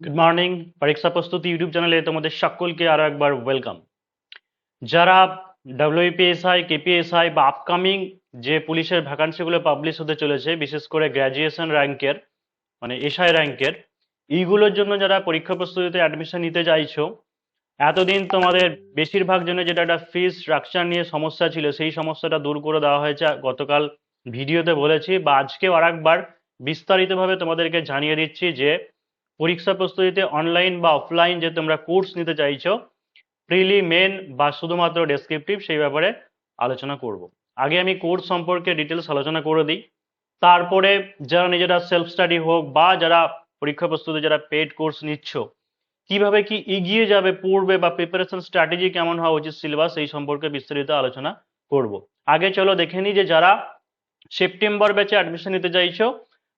Good morning পরীক্ষা প্রস্তুতি YouTube চ্যানেলে তোমাদের সকলকে আরও একবার ওয়েলকাম যারা ডাব্লিউপিএসআই কেপিএসআই বা আপকামিং যে পুলিশের ভ্যাকান্সিগুলো পাবলিশ হতে চলেছে, বিশেষ করে গ্র্যাজুয়েশন র্যাঙ্কের মানে এসআই র্যাঙ্কের এইগুলোর জন্য যারা পরীক্ষা প্রস্তুতিতে অ্যাডমিশন নিতে চাইছো, এতদিন তোমাদের বেশিরভাগ জন্য যেটা একটা ফিস স্ট্রাকচার নিয়ে সমস্যা ছিল, সেই সমস্যাটা দূর করে দেওয়া হয়েছে, গতকাল ভিডিওতে বলেছি। বা আজকেও আর একবার বিস্তারিতভাবে তোমাদেরকে জানিয়ে দিচ্ছি যে পরীক্ষা প্রস্তুতিতে অনলাইন বা অফলাইন যে তোমরা কোর্স নিতে চাইছো প্রিলি মেন বা শুধুমাত্র ডেসক্রিপটিভ সেই ব্যাপারে আলোচনা করব। আগে আমি কোর্স সম্পর্কে ডিটেলস আলোচনা করে দিই। তারপরে যারা নিজেরা সেলফ স্টাডি হোক বা যারা পরীক্ষা প্রস্তুতি যারা পেড কোর্স নিচ্ছ, কীভাবে কি এগিয়ে যাবে পূর্বে বা প্রিপারেশন স্ট্র্যাটেজি কেমন হওয়া উচিত সিলেবাস এই সম্পর্কে বিস্তারিত আলোচনা করব। আগে চলো দেখে নিই যে যারা সেপ্টেম্বর ব্যাচে অ্যাডমিশন নিতে চাইছো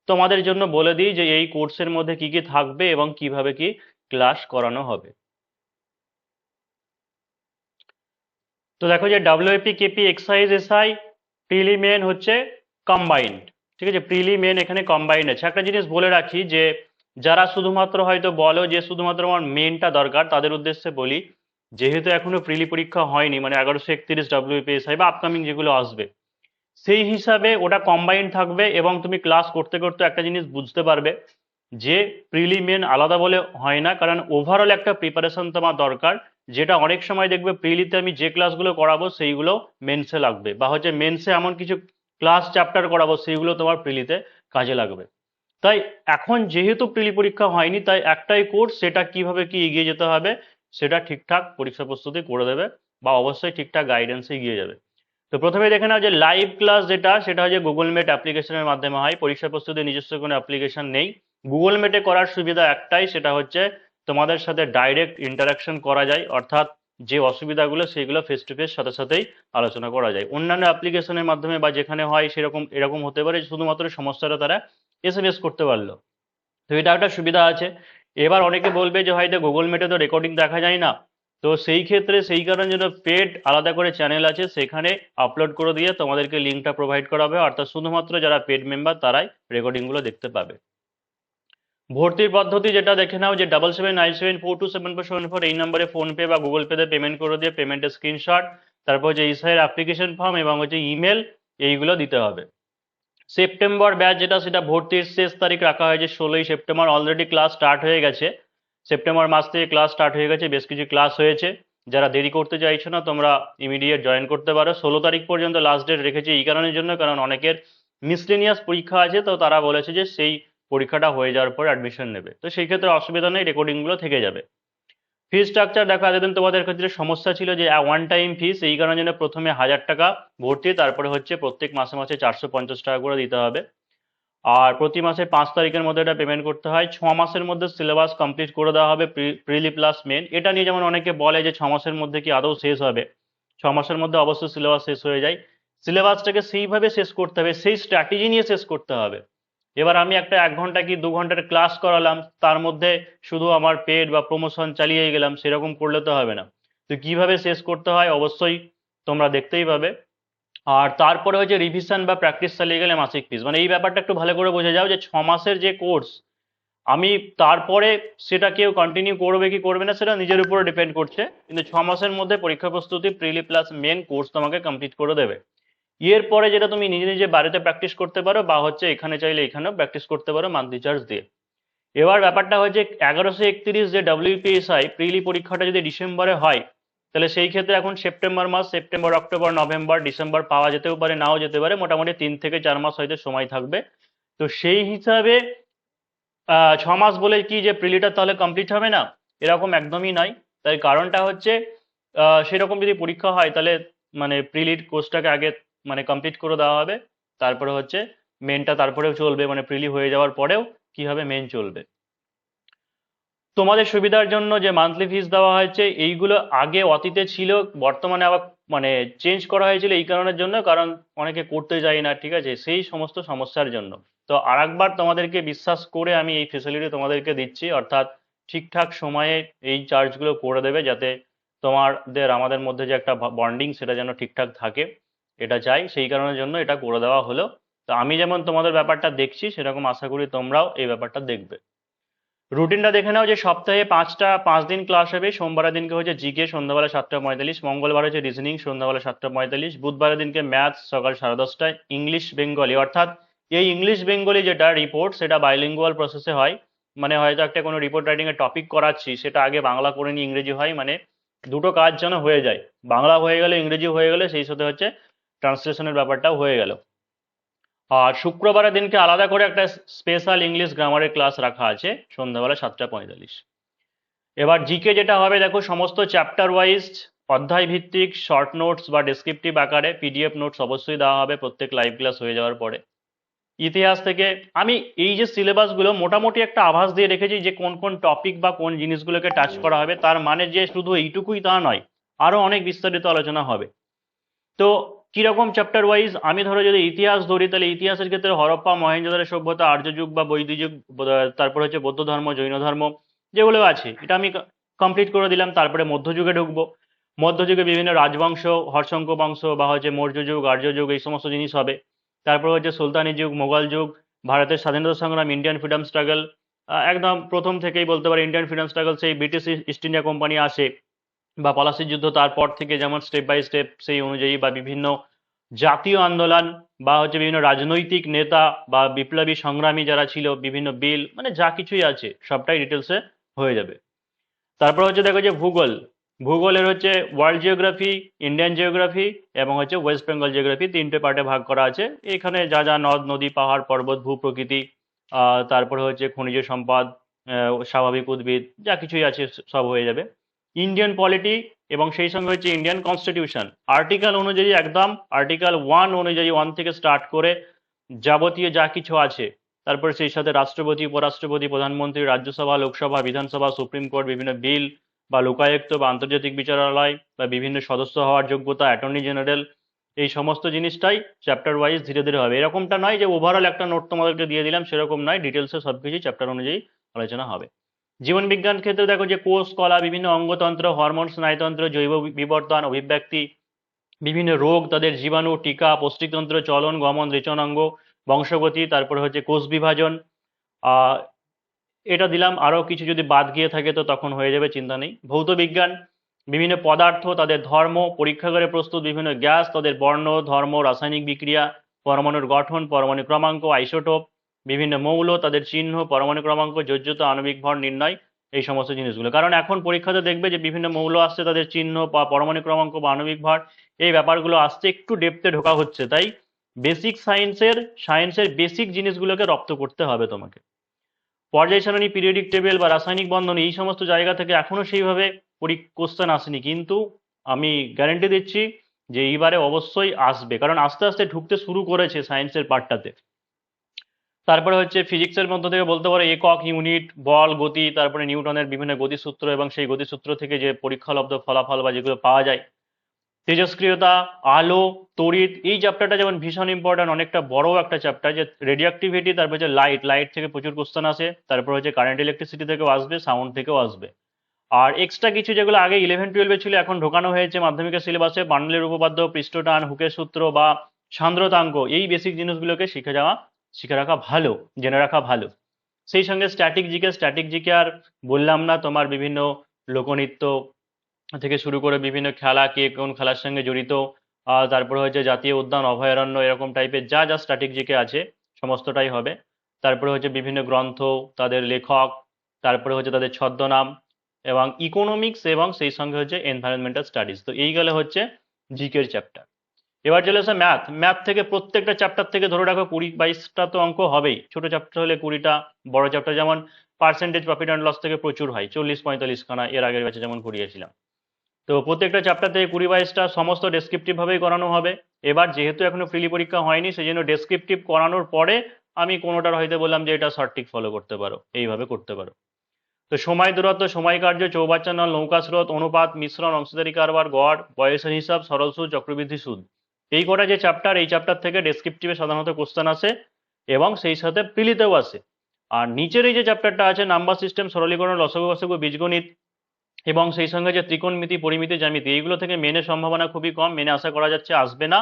তোমাদের জন্য বলে দিই যে এই কোর্সের মধ্যে কি কি থাকবে এবং কীভাবে কি ক্লাস করানো হবে। তো দেখো যে WP KP excise SI prelim main হচ্ছে কম্বাইন্ড ঠিক আছে? প্রিলি মেন এখানে কম্বাইন্ড আছে। একটা জিনিস বলে রাখি যে যারা শুধুমাত্র হয়তো বলো যে শুধুমাত্র আমার মেনটা দরকার, তাদের উদ্দেশ্যে বলি, যেহেতু এখনও প্রিলি পরীক্ষা হয়নি মানে এগারোশো একত্রিশ ডাব্লিউপিএসআই বা আপকামিং যেগুলো আসবে সেই হিসাবে ওটা কম্বাইন্ড থাকবে এবং তুমি ক্লাস করতে করতে একটা জিনিস বুঝতে পারবে যে প্রিলি মেন আলাদা বলে হয় না, কারণ ওভারঅল একটা প্রিপারেশন তোমার দরকার, যেটা অনেক সময় দেখবে প্রিলিতে আমি যে ক্লাসগুলো করাবো সেইগুলো মেন্সে লাগবে বা হচ্ছে মেন্সে এমন কিছু ক্লাস চ্যাপ্টার করাবো সেইগুলো তোমার প্রিলিতে কাজে লাগবে। তাই এখন যেহেতু প্রিলি পরীক্ষা হয়নি, তাই একটাই কোর্স সেটা কীভাবে কি এগিয়ে যেতে হবে সেটা ঠিকঠাক পরীক্ষা প্রস্তুতি করে দেবে বা অবশ্যই ঠিকঠাক গাইডেন্সে এগিয়ে যাবে। তো প্রথমে দেখে নাও যে লাইভ ক্লাস যেটা, সেটা হচ্ছে গুগল মেট অ্যাপ্লিকেশনের মাধ্যমে হয়। পরীক্ষা প্রস্তুতি নিজস্ব কোনো অ্যাপ্লিকেশন নেই। গুগল মেটে করার সুবিধা একটাই, সেটা হচ্ছে তোমাদের সাথে ডাইরেক্ট ইন্টারাকশন করা যায়। অর্থাৎ যে অসুবিধাগুলো সেইগুলো ফেস টু ফেস সাথে সাথেই আলোচনা করা যায়। অন্যান্য অ্যাপ্লিকেশনের মাধ্যমে বা যেখানে হয় সেরকম, এরকম হতে পারে, শুধুমাত্র সমস্যাটা তারা এস এম এস করতে পারল। তো এটা একটা সুবিধা আছে। এবার অনেকে বলবে যে হয়তো গুগল মিটে তো রেকর্ডিং দেখা যায় না। তো সেই ক্ষেত্রে সেই কারণে জন্য পেড আলাদা করে চ্যানেল আছে, সেখানে আপলোড করে দিয়ে তোমাদেরকে লিঙ্কটা প্রোভাইড করা হবে অর্থাৎ শুধুমাত্র যারা পেড মেম্বার তারাই রেকর্ডিংগুলো দেখতে পাবে। ভর্তির পদ্ধতি যেটা দেখে নাও যে double seven nine seven four two seven four seven four এই নম্বরে ফোনপে বা গুগল পেতে পেমেন্ট করে দিয়ে পেমেন্টের স্ক্রিনশট তারপর যে ইসাইয়ের অ্যাপ্লিকেশন ফর্ম এবং হচ্ছে ইমেল এইগুলো দিতে হবে। সেপ্টেম্বর ব্যাচ যেটা, সেটা ভর্তির শেষ তারিখ রাখা হয়েছে, ষোলোই সেপ্টেম্বর অলরেডি ক্লাস স্টার্ট হয়ে গেছে। সেপ্টেম্বর মাস থেকে ক্লাস স্টার্ট হয়ে গেছে, বেশ কিছু ক্লাস হয়েছে। যারা দেরি করতে চাইছো না, তোমরা ইমিডিয়েট জয়েন করতে পারো। ষোলো তারিখ পর্যন্ত লাস্ট ডেট রেখেছি এই কারণের জন্য, কারণ অনেকের মিসলেনিয়াস পরীক্ষা আছে, তো তারা বলেছে যে সেই পরীক্ষাটা হয়ে যাওয়ার পর অ্যাডমিশন নেবে। তো সেই ক্ষেত্রে অসুবিধা নেই রেকর্ডিংগুলো থেকে যাবে। ফিস স্ট্রাকচার দেখা এতদিন তোমাদের ক্ষেত্রে সমস্যা ছিল যে ওয়ান টাইম ফিস এই কারণের জন্য প্রথমে হাজার টাকা ভর্তি, তারপরে হচ্ছে প্রত্যেক মাসে মাসে চারশো পঞ্চাশ টাকা করে দিতে হবে। আর প্রতি মাসে পাঁচ তারিখের মধ্যে এটা পেমেন্ট করতে হয়। ছ মাসের মধ্যে সিলেবাস কমপ্লিট করে দেওয়া হবে প্রিলি প্লাস মেন এটা নিয়ে যেমন অনেকে বলে যে ছ মাসের মধ্যে কি আদৌ শেষ হবে? ছ মাসের মধ্যে অবশ্যই সিলেবাস শেষ হয়ে যায়। সিলেবাসটাকে সেইভাবে শেষ করতে হবে, সেই স্ট্র্যাটেজি নিয়ে শেষ করতে হবে। এবার আমি একটা এক ঘণ্টা কি দু ঘণ্টার ক্লাস করালাম, তার মধ্যে শুধু আমার পেড বা প্রমোশন চালিয়ে গেলাম, সেরকম করলে তো হবে না। তো কীভাবে শেষ করতে হয়? অবশ্যই তোমরা দেখতেই পাবে। আর তারপরে হচ্ছে রিভিশন বা প্র্যাকটিস চালিয়ে গেলে মাসিক ফিস মানে এই ব্যাপারটা একটু ভালো করে বোঝা যাও যে ছ মাসের যে কোর্স আমি তারপরে সেটা কেউ কন্টিনিউ করবে কি করবে না, সেটা নিজের উপরে ডিপেন্ড করছে। কিন্তু ছ মাসের মধ্যে পরীক্ষা প্রস্তুতি প্রিলি প্লাস মেন কোর্স তোমাকে কমপ্লিট করে দেবে। এর পরে যেটা তুমি নিজে নিজে বাড়িতে প্র্যাকটিস করতে পারো বা হচ্ছে এখানে চাইলে এখানেও প্র্যাকটিস করতে পারো মান্থলি চার্জ দিয়ে। এবার ব্যাপারটা হচ্ছে এগারোশো একত্রিশ যে ডাব্লিউপিএসআই প্রিলি পরীক্ষাটা যদি ডিসেম্বরে হয় তাহলে সেই ক্ষেত্রে এখন সেপ্টেম্বর মাস, সেপ্টেম্বর, অক্টোবর, নভেম্বর, ডিসেম্বর পাওয়া যেতেও পারে, নাও যেতে পারে। মোটামুটি তিন থেকে চার মাস হয়তো সময় থাকবে। তো সেই হিসাবে ছ মাস বলে কি যে প্রিলিটা তাহলে কমপ্লিট হবে না? এরকম একদমই নয়। তাই কারণটা হচ্ছে সেরকম যদি পরীক্ষা হয় তাহলে মানে প্রিলিট কোর্সটাকে আগে মানে কমপ্লিট করে দেওয়া হবে। তারপরে হচ্ছে মেনটা তারপরেও চলবে মানে প্রিলি হয়ে যাওয়ার পরেও কি হবে মেন চলবে। তোমাদের সুবিধার জন্য যে মান্থলি ফিস দেওয়া হয়েছে, এইগুলো আগে অতীতে ছিল, বর্তমানে আবার মানে চেঞ্জ করা হয়েছিল এই কারণের জন্য, কারণ অনেকে করতে যায় না, ঠিক আছে? সেই সমস্ত সমস্যার জন্য। তো আরেকবার তোমাদেরকে বিশ্বাস করে আমি এই ফেসিলিটি তোমাদেরকে দিচ্ছি, অর্থাৎ ঠিকঠাক সময়ে এই চার্জগুলো করে দেবে যাতে তোমাদের, আমাদের মধ্যে যে একটা বন্ডিং সেটা যেন ঠিকঠাক থাকে, এটা চাই। সেই কারণের জন্য এটা করে দেওয়া হলো। তো আমি যেমন তোমাদের ব্যাপারটা দেখছি, সেরকম আশা করি তোমরাও এই ব্যাপারটা দেখবে। রুটিনটা দেখে নাও যে সপ্তাহে পাঁচটা, পাঁচ দিন ক্লাস হবে, সোমবারের দিনকে হচ্ছে জিকে সন্ধ্যাবেলা সাতটা পঁয়তাল্লিশ, মঙ্গলবার হচ্ছে রিজনিং সন্ধ্যাবেলা সাতটা পঁয়তাল্লিশ, বুধবারের দিনকে ম্যাথ সকাল সাড়ে দশটায় ইংলিশ বেঙ্গলি অর্থাৎ এই ইংলিশ বেঙ্গলি যেটা রিপোর্ট সেটা বাইলিঙ্গুয়াল প্রসেসে হয়। মানে হয়তো একটা কোনো রিপোর্ট রাইটিং এর টপিক করাচ্ছি, সেটা আগে বাংলা করে নিয়ে ইংরেজি হয় মানে দুটো কাজ যেন হয়ে যায়। বাংলা হয়ে গেলে ইংরেজি হয়ে গেলে, সেই সাথে হচ্ছে ট্রান্সলেশনের ব্যাপারটাও হয়ে গেল। আর শুক্রবারের দিনকে আলাদা করে একটা স্পেশাল ইংলিশ গ্রামারের ক্লাস রাখা আছে, সন্ধ্যাবেলা সাতটা পঁয়তাল্লিশ। এবার জিকে যেটা হবে, দেখো, সমস্ত চ্যাপ্টার ওয়াইজ অধ্যায় ভিত্তিক শর্ট নোটস বা ডেসক্রিপটিভ আকারে পিডিএফ নোটস অবশ্যই দেওয়া হবে, প্রত্যেক লাইভ ক্লাস হয়ে যাওয়ার পরে। ইতিহাস থেকে আমি এই যে সিলেবাসগুলো মোটামুটি একটা আভাস দিয়ে রেখেছি যে কোন কোন টপিক বা কোন জিনিসগুলোকে টাচ করা হবে, তার মানে যে শুধু এইটুকুই তা নয়, আরও অনেক বিস্তারিত আলোচনা হবে। তো কীরকম চ্যাপ্টার ওয়াইজ আমি ধরো যদি ইতিহাস ধরি, তাহলে ইতিহাসের ক্ষেত্রে হরপ্পা মহেঞ্জোদারো সভ্যতা আর্য যুগ বা বৈদিক যুগ তারপর হচ্ছে বৌদ্ধ ধর্ম, জৈন ধর্ম যেগুলো আছে। এটা আমি কমপ্লিট করে দিলাম, তারপরে মধ্যযুগে ঢুকবো। মধ্যযুগে বিভিন্ন রাজবংশ হর্ষঙ্ক বংশ বা হচ্ছে মৌর্য যুগ আর্য যুগ এই সমস্ত জিনিস হবে। তারপর হচ্ছে সুলতানি যুগ মোগল যুগ, ভারতের স্বাধীনতা সংগ্রাম ইন্ডিয়ান ফ্রিডম স্ট্রাগল একদম প্রথম থেকেই বলতে পারি ইন্ডিয়ান ফ্রিডম স্ট্রাগল সেই ব্রিটিশ ইস্ট ইন্ডিয়া কোম্পানি আসে। বা পলাশির যুদ্ধ তারপর থেকে যেমন স্টেপ বাই স্টেপ সেই অনুযায়ী বা বিভিন্ন জাতীয় আন্দোলন বা হচ্ছে বিভিন্ন রাজনৈতিক নেতা বা বিপ্লবী সংগ্রামী যারা ছিল বিভিন্ন বিল মানে যা কিছুই আছে সবটাই ডিটেলসে হয়ে যাবে। তারপর হচ্ছে দেখো যে ভূগোল। ভূগোলের হচ্ছে ওয়ার্ল্ড জিওগ্রাফি ইন্ডিয়ান জিওগ্রাফি এবং হচ্ছে ওয়েস্ট বেঙ্গল জিওগ্রাফি তিনটে পার্টে ভাগ করা আছে। এখানে যা যা নদ নদী পাহাড় পর্বত ভূ প্রকৃতি আহ, তারপরে হচ্ছে খনিজ সম্পদ স্বাভাবিক উদ্ভিদ যা কিছুই আছে সব হয়ে যাবে। ইন্ডিয়ান পলিটি এবং সেই সঙ্গে হচ্ছে ইন্ডিয়ান কনস্টিটিউশন আর্টিকেল অনুযায়ী একদম আর্টিকেল ওয়ান অনুযায়ী ওয়ান থেকে স্টার্ট করে যাবতীয় যা কিছু আছে, তারপরে সেই সাথে রাষ্ট্রপতি, উপরাষ্ট্রপতি, প্রধানমন্ত্রী, রাজ্যসভা, লোকসভা, বিধানসভা, সুপ্রিম কোর্ট, বিভিন্ন বিল বা লোকায়ুক্ত বা আন্তর্জাতিক বিচারালয় বা বিভিন্ন সদস্য হওয়ার যোগ্যতা অ্যাটর্নি জেনারেল এই সমস্ত জিনিসটাই চ্যাপ্টার ওয়াইজ ধীরে ধীরে হবে। এরকমটা নয় যে ওভারঅল একটা নোট তোমাদেরকে দিয়ে দিলাম, সেরকম নয় ডিটেলসে সবকিছু চ্যাপ্টার অনুযায়ী আলোচনা হবে। জীবন বিজ্ঞান ক্ষেত্রে দেখো যে কোষ, কলা, বিভিন্ন অঙ্গতন্ত্র হরমোন স্নায়ুতন্ত্র, জৈব বিবর্তন, অভিব্যক্তি, বিভিন্ন রোগ, তাদের জীবাণু, টিকা, পৌষ্টিকতন্ত্র, চলন, গমন রেচনাঙ্গ বংশগতি, তারপরে হচ্ছে কোষ বিভাজন। এটা দিলাম, আরও কিছু যদি বাদ গিয়ে থাকে তো তখন হয়ে যাবে, চিন্তা নেই। ভৌত বিজ্ঞান, বিভিন্ন পদার্থ, তাদের ধর্ম পরীক্ষাগারে প্রস্তুত, বিভিন্ন গ্যাস, তাদের বর্ণ, ধর্ম, রাসায়নিক বিক্রিয়া, পরমাণুর গঠন, পরমাণু ক্রমাঙ্ক, আইসোটোপ বিভিন্ন মৌল, তাদের চিহ্ন, পরমাণু ক্রমাঙ্ক যোজ্যতা আণবিক ভর, নির্ণয়, এই সমস্ত জিনিসগুলো। কারণ এখন পরীক্ষাতে দেখবে যে বিভিন্ন মৌল আসছে, তাদের চিহ্ন বা পরমাণু ক্রমাঙ্ক বা আণবিক ভর, এই ব্যাপারগুলো আসতে একটু ডেপতে ঢোকা হচ্ছে। তাই বেসিক সায়েন্সের সায়েন্সের বেসিক জিনিসগুলোকে রপ্ত করতে হবে তোমাকে। পর্যায় সারণী পিরিয়ডিক টেবিল বা রাসায়নিক বন্ধন, এই সমস্ত জায়গা থেকে এখনও সেইভাবে কোশ্চেন আসেনি। কিন্তু আমি গ্যারেন্টি দিচ্ছি যে এইবারে অবশ্যই আসবে। কারণ আস্তে আস্তে ঢুকতে শুরু করেছে সায়েন্সের পার্টটাতে তারপরে হচ্ছে ফিজিক্সের মধ্য থেকে বলতে পারো একক ইউনিট, বল, গতি, তারপরে নিউটনের বিভিন্ন গতিসূত্র এবং সেই গতিসূত্র থেকে যে পরীক্ষালব্ধ ফলাফল বা যেগুলো পাওয়া যায়। তেজস্ক্রিয়তা, আলো, তড়িৎ, এই চ্যাপ্টারটা যেমন ভীষণ ইম্পর্ট্যান্ট অনেকটা বড় একটা চ্যাপ্টার যে রেডিও অ্যাক্টিভিটি তারপর হচ্ছে লাইট লাইট থেকে প্রচুর কোশ্চেন আসে, তারপর হচ্ছে কারেন্ট ইলেকট্রিসিটি থেকেও আসবে সাউন্ড থেকেও আসবে। আর এক্সট্রা কিছু যেগুলো আগে ইলেভেন টুয়েলভে ছিল, এখন ঢোকানো হয়েছে মাধ্যমিকের সিলেবাসে বান্ডলের উপপাদ্য, পৃষ্ঠটান, হুকের সূত্র বা সান্দ্রতাঙ্ক, এই বেসিক জিনিসগুলোকে শিখে যাওয়া শিখে রাখা ভালো, জেনে রাখা ভালো। সেই সঙ্গে স্ট্যাটিক জিকে স্ট্যাটিক জিকে আর বললাম না তোমার বিভিন্ন লোকনৃত্য থেকে শুরু করে বিভিন্ন খেলা, কে কোন খেলার সঙ্গে জড়িত তারপরে হচ্ছে জাতীয় উদ্যান, অভয়ারণ্য, এরকম টাইপের যা যা স্ট্যাটিক জিকে আছে, সমস্তটাই হবে। তারপরে হচ্ছে বিভিন্ন গ্রন্থ, তাদের লেখক, তারপরে হচ্ছে তাদের ছদ্মনাম এবং ইকোনমিক্স এবং সেই সঙ্গে হচ্ছে এনভায়রনমেন্টাল স্টাডিজ তো এই গেলে হচ্ছে জিকের চ্যাপ্টার এবার চলে আসে ম্যাথ ম্যাথ থেকে প্রত্যেকটা চ্যাপ্টার থেকে ধরে রাখো কুড়ি বাইশটা তো অঙ্ক হবেই। ছোট চ্যাপ্টার হলে কুড়িটা, বড় চ্যাপ্টার যেমন পার্সেন্টেজ প্রফিট অ্যান্ড লস থেকে প্রচুর হয়, চল্লিশ পঁয়তাল্লিশ খানা এর আগের ব্যাচে যেমন করিয়েছিলাম তো প্রত্যেকটা চ্যাপ্টার থেকে কুড়ি বাইশটা সমস্ত ডেসক্রিপটিভ ভাবেই করানো হবে। এবার যেহেতু এখনও ফ্রিলি পরীক্ষা হয়নি সেই জন্য ডেসক্রিপটিভ করানোর পরে আমি কোনোটার হয়তো বললাম যে এটা সঠিক ফলো করতে পারো, এইভাবে করতে পারো। তো সময় দূরত্ব, সময় কার্য, চৌবাচ্চা, নল, নৌকা স্রোত, অনুপাত, মিশ্রণ, অংশদারি কারবার, গড়, বয়সের হিসাব, সরল সুদ চক্রবৃদ্ধি সুদ এই কটা যে চ্যাপ্টার এই চ্যাপ্টার থেকে ডেসক্রিপটিভে সাধারণত কোশ্চেন আসে এবং সেই সাথে প্রিলিতেও আসে। আর নিচের এই যে চ্যাপ্টারটা আছে নাম্বার সিস্টেম সরলীকরণ লসগু বীজগণিত এবং সেই সঙ্গে যে ত্রিকোণমিতি, পরিমিতি, জ্যামিতি, এইগুলো থেকে মেনে সম্ভাবনা খুবই কম, মেনে আশা করা যাচ্ছে আসবে না।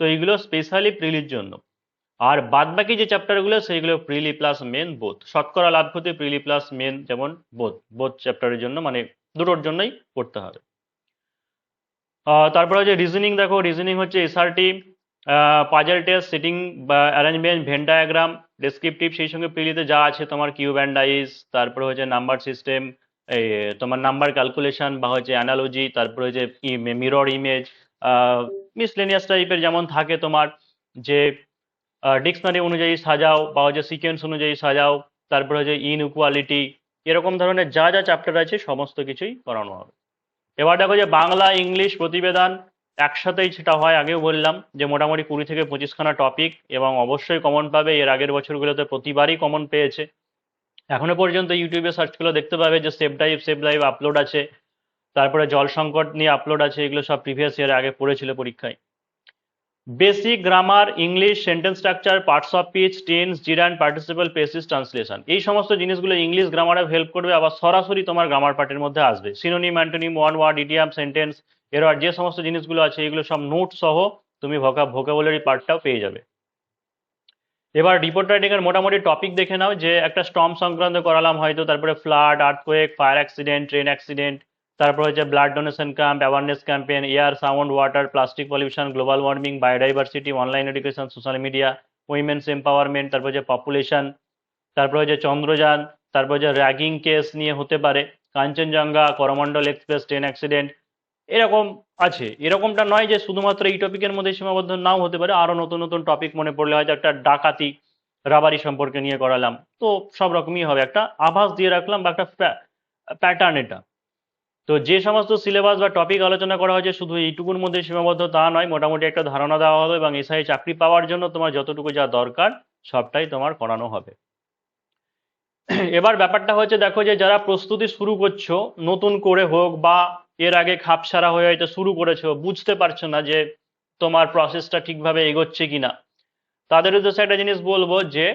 তো এইগুলো স্পেশালি প্রিলির জন্য। আর বাদ বাকি যে চ্যাপ্টারগুলো সেইগুলো প্রিলি প্লাস মেন বোধ শতকরা লাভ ক্ষতি প্রিলি প্লাস মেন যেমন বোধ বোথ চ্যাপ্টারের জন্য মানে দুটোর জন্যই পড়তে হবে। তারপরে হচ্ছে রিজনিং দেখো রিজনিং হচ্ছে এসআরটি পাজাল টেস্ট সিটিং বা অ্যারেঞ্জমেন্ট ভেন ডায়াগ্রাম ডেসক্রিপটিভ সেই সঙ্গে প্রিলিতে যা আছে তোমার কিউব অ্যান্ড তারপরে হচ্ছে নাম্বার সিস্টেম এই, তোমার নাম্বার ক্যালকুলেশন বা হচ্ছে অ্যানালজি তারপরে হচ্ছে মিরর ইমেজ মিসলেনিয়াস টাইপের যেমন থাকে তোমার, যে ডিকশনারি অনুযায়ী সাজাও, বা হচ্ছে সিকোয়েন্স অনুযায়ী সাজাও, তারপরে হচ্ছে ইনইকুয়ালিটি এরকম ধরনের যা যা চ্যাপ্টার আছে, সমস্ত কিছুই করানো হবে। এবার দেখো যে বাংলা, ইংলিশ প্রতিবেদন একসাথেই সেটা হয়, আগেও বললাম যে মোটামুটি কুড়ি থেকে পঁচিশখানা টপিক এবং অবশ্যই কমন পাবে, এর আগের বছরগুলোতে প্রতিবারই কমন পেয়েছে। এখনও পর্যন্ত ইউটিউবে সার্চ করলে দেখতে পাবে যে save drive save live upload আছে, তারপরে জল সংকট নিয়ে আপলোড আছে, এগুলো সব প্রিভিয়াস ইয়ার আগে পড়েছিল পরীক্ষায়। Basic grammar English sentence structure parts of speech tense gerund participle পেসিস translation এই সমস্ত জিনিসগুলো ইংলিশ গ্রামারে হেল্প করবে, আবার সরাসরি তোমার গ্রামার পার্টের মধ্যে আসবে। Synonym antonym one word idiom sentence এর আর যে সমস্ত জিনিসগুলো আছে, এগুলো সব নোট সহ তুমি ভোকা ভোকাবুলারি পার্টটাও পেয়ে যাবে। এবার রিপোর্ট রাইটিং এর মোটামুটি টপিক দেখে নাও, যে একটা স্টর্ম সংক্রান্ত করালাম হয়তো, তারপরে flood earthquake fire accident train accident তারপর হচ্ছে blood donation camp awareness campaign air sound water plastic pollution global warming biodiversity online education social media women's empowerment তারপর হচ্ছে পপুলেশন তারপর হচ্ছে চন্দ্রযান, তারপর হচ্ছে র্যাগিং কেস নিয়ে হতে পারে, Kanchenjunga, Coromandel express train accident এরকম আছে। এরকমটা নয় যে শুধুমাত্র এই টপিকের মধ্যে সীমাবদ্ধ নাও হতে পারে, আরও নতুন নতুন টপিক মনে পড়লে হয়তো একটা ডাকাতি রাবারি সম্পর্কে নিয়ে করালাম। তো সব রকমই হবে। একটা আভাস দিয়ে রাখলাম বা একটা প্যাটার্ন এটা। তো যে সমস্ত সিলেবাস বা টপিক আলোচনা করা হয়েছে, শুধু এইটুকুর মধ্যে সীমাবদ্ধ তা নয়, মোটামুটি একটা ধারণা দেওয়া হবে এবং এসআই চাকরি পাওয়ার জন্য তোমার যতটুকু যা দরকার, সবটাই তোমার করানো হবে। এবার ব্যাপারটা হচ্ছে দেখো যে যারা প্রস্তুতি শুরু করছ, নতুন করে হোক বা এর আগে খাপ খাপসারা হয়ে হয়তো শুরু করেছ, বুঝতে পারছ না যে তোমার প্রসেসটা ঠিকভাবে এগোচ্ছে কিনা। তাদের উদ্দেশ্যে একটা জিনিস বলব যে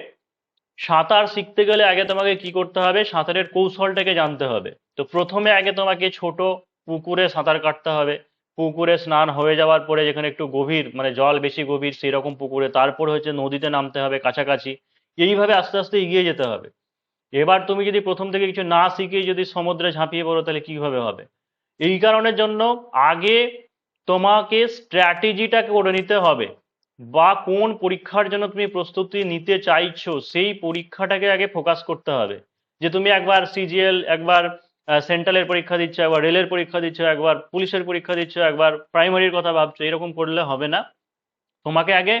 সাঁতার শিখতে গেলে আগে তোমাকে কি করতে হবে? সাঁতারের কৌশলটাকে জানতে হবে। তো প্রথমে আগে তোমাকে ছোট পুকুরে সাঁতার কাটতে হবে। পুকুরে স্নান হয়ে যাওয়ার পরে যেখানে একটু গভীর মানে জল বেশি গভীর সেই রকম পুকুরে। তারপর হচ্ছে নদীতে নামতে হবে কাছাকাছি। এইভাবে আস্তে আস্তে এগিয়ে যেতে হবে। এবার তুমি যদি প্রথম থেকে কিছু না শিখে যদি সমুদ্রে ঝাঁপিয়ে পড়ো, তাহলে কীভাবে হবে? এই কারণের জন্য আগে তোমাকে স্ট্র্যাটেজিটা করে নিতে হবে। বা কোন পরীক্ষার জন্য তুমি প্রস্তুতি নিতে চাইছো, সেই পরীক্ষাটাকে আগে ফোকাস করতে হবে। যে তুমি একবার সিজিএল একবার সেন্ট্রালের পরীক্ষা দিচ্ছ, একবার রেলের পরীক্ষা দিচ্ছ, একবার পুলিশের পরীক্ষা দিচ্ছ, একবার প্রাইমারির কথা ভাবছ, এরকম করলে হবে না। তোমাকে আগে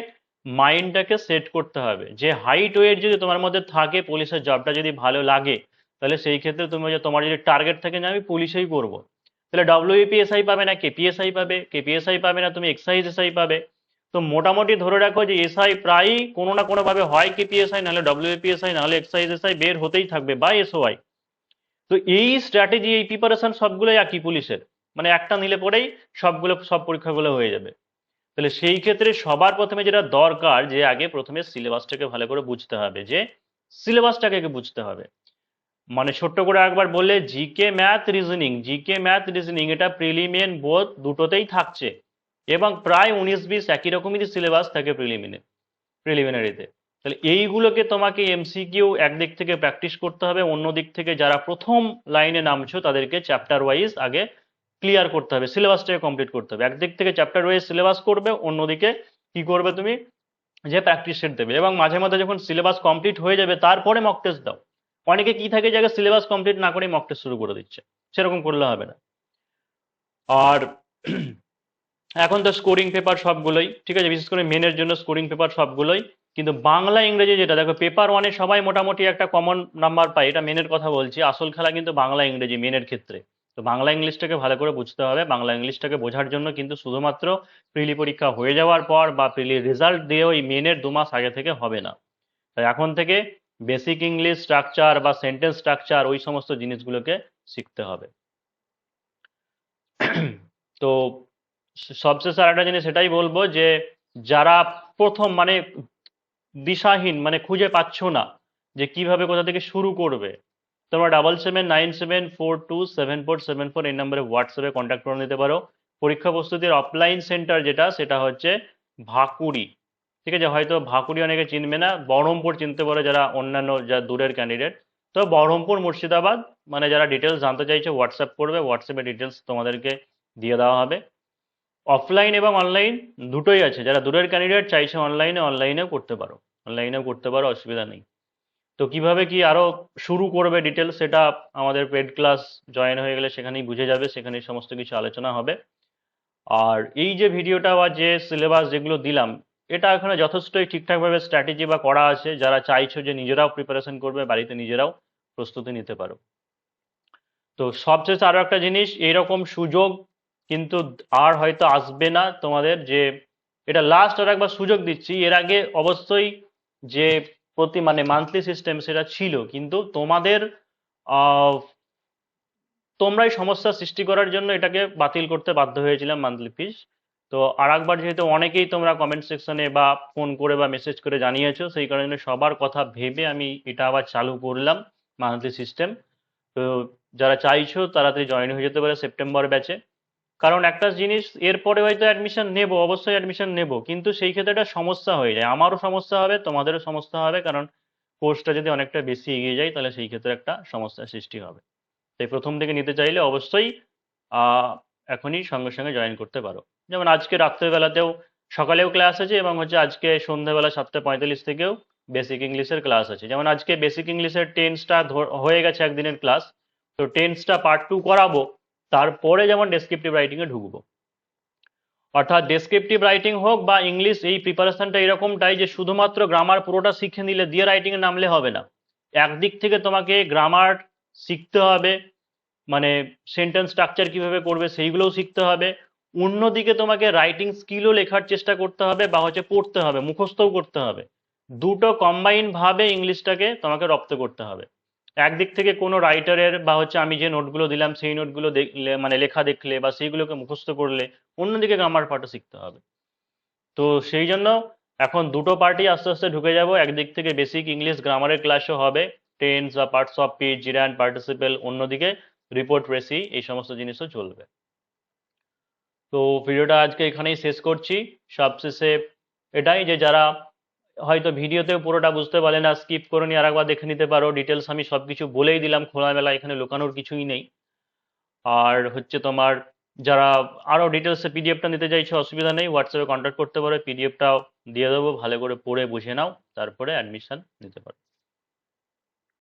মাইন্ডটাকে সেট করতে হবে। যে হাইট ওয়েট যদি তোমার মধ্যে থাকে পুলিশের জবটা যদি ভালো লাগে, তাহলে সেই ক্ষেত্রে তুমি যে তোমার যদি টার্গেট থাকে যে আমি পুলিশেই করব। তাহলে ডব্লিউপিএসআই পাবে না কেপিএসআই পাবে কেপিএসআই পাবে না, তুমি এক্সাইজ এসআই পাবে। তো মোটামুটি ধরে রাখো যে এসআই প্রায়ই কোনো না কোনো ভাবে হয় কেপিএসআই নাহলে ডব্লিউপিএসআই নাহলে এক্সাইজ এসআই বের হতেই থাকবে বা এসওআই তো এই স্ট্র্যাটেজি এই প্রিপারেশন সবগুলোই একই পুলিশের। মানে একটা নিলে পরেই সবগুলো, সব পরীক্ষাগুলো হয়ে যাবে। তাহলে সেই ক্ষেত্রে সবার প্রথমে যেটা দরকার, যে আগে প্রথমে সিলেবাসটাকে ভালো করে বুঝতে হবে, যে সিলেবাসটাকে আগে বুঝতে হবে। মানে ছোট্ট করে একবার বললে GK math reasoning GK math reasoning এটা প্রিলিমিয়ান বোধ দুটোতেই থাকছে। এবং প্রায় উনিশ বিশ একই রকমেরই সিলেবাস থাকে প্রিলিমিনে প্রিলিমিনারিতে তাহলে এইগুলোকে তোমাকে এমসিকিউ একদিক থেকে প্র্যাকটিস করতে হবে, অন্য দিক থেকে যারা প্রথম লাইনে নামছো তাদেরকে চ্যাপ্টার ওয়াইজ আগে ক্লিয়ার করতে হবে সিলেবাসটাকে কমপ্লিট করতে হবে। একদিক থেকে চ্যাপ্টার ওয়াইজ সিলেবাস করবে অন্যদিকে কি করবে তুমি? যে প্র্যাকটিস সেট দেবে। এবং মাঝে মাঝে যখন সিলেবাস কমপ্লিট হয়ে যাবে, তারপরে মক টেস্ট দাও। অনেকে কি থাকে জায়গায় সিলেবাস কমপ্লিট না করে মক টেস্ট শুরু করে দিচ্ছে। সেরকম করলে হবে না। আর এখন তো স্কোরিং পেপার সবগুলোই, ঠিক আছে? বিশেষ করে মেনের জন্য স্কোরিং পেপার সবগুলোই। কিন্তু বাংলা, ইংরেজি যেটা, দেখো পেপার ওয়ানে সবাই মোটামুটি একটা কমন নাম্বার পায়, এটা মেনের কথা বলছি। আসল খেলা কিন্তু বাংলা, ইংরেজি মেনের ক্ষেত্রে। তো বাংলা ইংলিশটাকে ভালো করে বুঝতে হবে। বাংলা ইংলিশটাকে বোঝার জন্য কিন্তু শুধুমাত্র প্রিলি পরীক্ষা হয়ে যাওয়ার পর বা প্রিলি রেজাল্ট দিয়ে ওই মেনের দু মাস আগে থেকে হবে না। তাই এখন থেকে বেসিক ইংলিশ স্ট্রাকচার বা সেন্টেন্স স্ট্রাকচার ওই সমস্ত জিনিসগুলোকে শিখতে হবে। তো সবশেষে আরেকটা জিনিস সেটাই বলব যে, যারা প্রথম মানে দিশাহীন মানে খুঁজে পাচ্ছ না যে কীভাবে কোথা থেকে শুরু করবে, তোমরা double seven nine seven four two seven four seven four এই নম্বরে হোয়াটসঅ্যাপে কন্ট্যাক্ট করে নিতে পারো। পরীক্ষা প্রস্তুতির অফলাইন সেন্টার যেটা, সেটা হচ্ছে ভাকুড়ি। ঠিক আছে? হয়তো ভাকুড়ি অনেকে চিনবে না, বহরমপুর চিনতে পারে যারা অন্যান্য যা দূরের ক্যান্ডিডেট তো বহরমপুর, মুর্শিদাবাদ মানে যারা ডিটেলস জানতে চাইছে হোয়াটসঅ্যাপ করবে হোয়াটসঅ্যাপে ডিটেলস তোমাদেরকে দিয়ে দেওয়া হবে। অফলাইন এবং অনলাইন দুটোই আছে। যারা দূরের ক্যান্ডিডেট চাইছে অনলাইনে অনলাইনেও করতে পারো। অনলাইনেও করতে পারো, অসুবিধা নেই। তো কীভাবে কি আরও শুরু করবে ডিটেলস সেটা আমাদের পেড ক্লাস জয়েন হয়ে গেলে সেখানেই বুঝে যাবে সেখানে সমস্ত কিছু আলোচনা হবে। আর এই যে ভিডিওটা বা যে সিলেবাস যেগুলো দিলাম, এটা এখানে যথেষ্টই ঠিকঠাকভাবে স্ট্র্যাটেজি বা করা আছে। যারা চাইছো যে নিজেরাও প্রিপারেশন করবে, বাড়িতে নিজেরাও প্রস্তুতি নিতে পারো। তো সবশেষে আরও একটা জিনিস এইরকম সুযোগ কিন্তু আর হয়তো আসবে না তোমাদের যে এটা লাস্ট আর একবার সুযোগ দিচ্ছি। এর আগে অবশ্যই যে প্রতি মানে মান্থলি সিস্টেম সেটা ছিল, কিন্তু তোমাদের তোমরাই সমস্যা সৃষ্টি করার জন্য এটাকে বাতিল করতে বাধ্য হয়েছিলাম মান্থলি ফিস তো আর একবার যেহেতু অনেকেই তোমরা কমেন্ট সেকশনে বা ফোন করে বা মেসেজ করে জানিয়েছো, সেই কারণে সবার কথা ভেবে আমি এটা আবার চালু করলাম মান্থলি সিস্টেম তো যারা চাইছো তাড়াতাড়ি জয়েন হয়ে যেতে পারে সেপ্টেম্বর ব্যাচে কারণ একটা জিনিস এরপরে হয়তো অ্যাডমিশন নেব, অবশ্যই অ্যাডমিশন নেব, কিন্তু সেই ক্ষেত্রে একটা সমস্যা হয়ে যায়। আমারও সমস্যা হবে, তোমাদেরও সমস্যা হবে, কারণ কোর্সটা যদি অনেকটা বেশি এগিয়ে যায়, তাহলে সেই ক্ষেত্রে একটা সমস্যার সৃষ্টি হবে। তাই প্রথম থেকে নিতে চাইলে অবশ্যই এখনই সঙ্গে সঙ্গে জয়েন করতে পারো। যেমন আজকে রাত্রেবেলাতেও সকালেও ক্লাস আছে এবং হচ্ছে আজকে সন্ধ্যাবেলা সাতটা পঁয়তাল্লিশ থেকেও বেসিক ইংলিশের ক্লাস আছে। যেমন আজকে বেসিক ইংলিশের টেন্সটা হয়ে গেছে একদিনের ক্লাস তো টেন্সটা পার্ট টু করাবো তারপরে যেমন ডেসক্রিপটিভ রাইটিংয়ে ঢুকবো। অর্থাৎ ডেসক্রিপটিভ রাইটিং হোক বা ইংলিশ এই প্রিপারেশনটা এরকমটাই যে শুধুমাত্র গ্রামার পুরোটা শিখে নিলে, দিয়ে রাইটিংয়ে নামলে হবে না। একদিক থেকে তোমাকে গ্রামার শিখতে হবে মানে সেন্টেন্স স্ট্রাকচার কীভাবে করবে সেইগুলোও শিখতে হবে। অন্যদিকে তোমাকে রাইটিং স্কিলও লেখার চেষ্টা করতে হবে বা হচ্ছে পড়তে হবে, মুখস্থও করতে হবে। দুটো কম্বাইন ভাবে ইংলিশটাকে তোমাকে রপ্ত করতে হবে। একদিক থেকে কোনো রাইটারের বা হচ্ছে আমি যে নোটগুলো দিলাম, সেই নোটগুলো দেখলে মানে লেখা দেখলে বা সেইগুলোকে মুখস্থ করলে অন্যদিকে গ্রামার পার্টও শিখতে হবে। তো সেই জন্য এখন দুটো পার্টি আস্তে আস্তে ঢুকে যাব। একদিক থেকে বেসিক ইংলিশ গ্রামারের ক্লাসও হবে। টেন্স বা parts of speech gerund participle অন্যদিকে রিপোর্ট রেসি এই সমস্ত জিনিসও চলবে। তো ভিডিওটা আজকে এখানেই শেষ করছি। সবশেষে এটাই যে যারা হয়তো ভিডিওতেও পুরোটা বুঝতে পারে না স্কিপ করে নিয়ে আরেকবার দেখে নিতে পারো। ডিটেলস আমি সব কিছু বলেই দিলাম, খোলামেলা এখানে লুকানোর কিছুই নেই। আর হচ্ছে তোমার, যারা আরও ডিটেলসে পিডিএফটা নিতে চাইছে, অসুবিধা নেই। হোয়াটসঅ্যাপে কন্ট্যাক্ট করতে পারো পিডিএফটাও দিয়ে দেবো। ভালো করে পড়ে বুঝে নাও, তারপরে অ্যাডমিশান নিতে পারো।